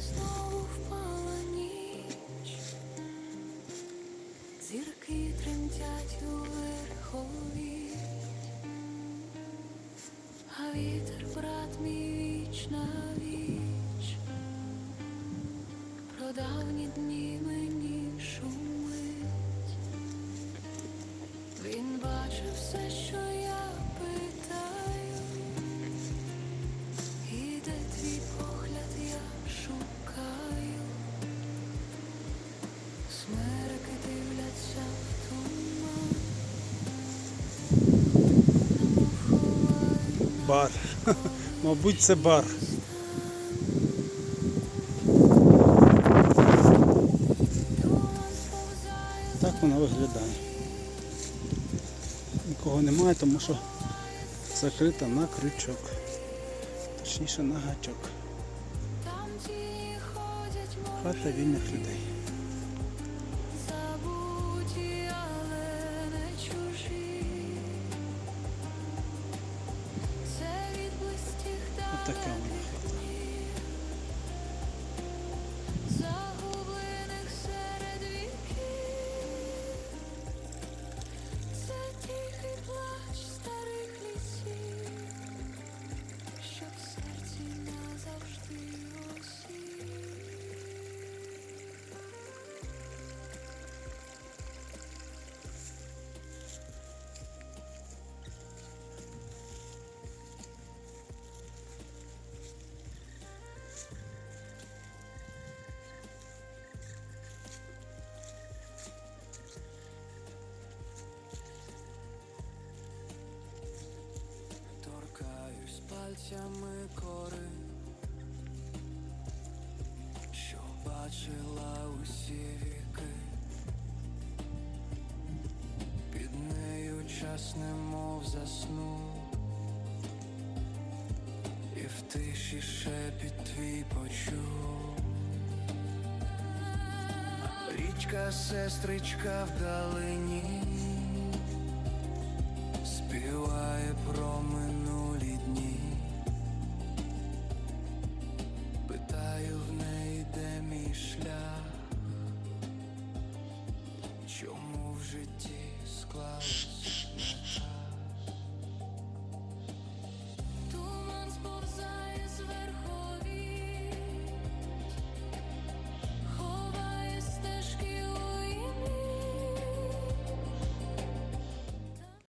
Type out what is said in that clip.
знову впала ніч, зірки тремтять у верхові, а вітер, брат мій віч на дні мені шумить. Він бачив все, що я Бар. Мабуть, це бар. Так воно виглядає. Нікого немає, тому що закрита на крючок. Точніше на гачок. Хата вільних людей. Вона пальцями кори, що бачила усі віки, під нею час немов заснув, і в тиші шепіт твій почув. Річка, сестричка вдалині співає про минуле. в житті склалось не так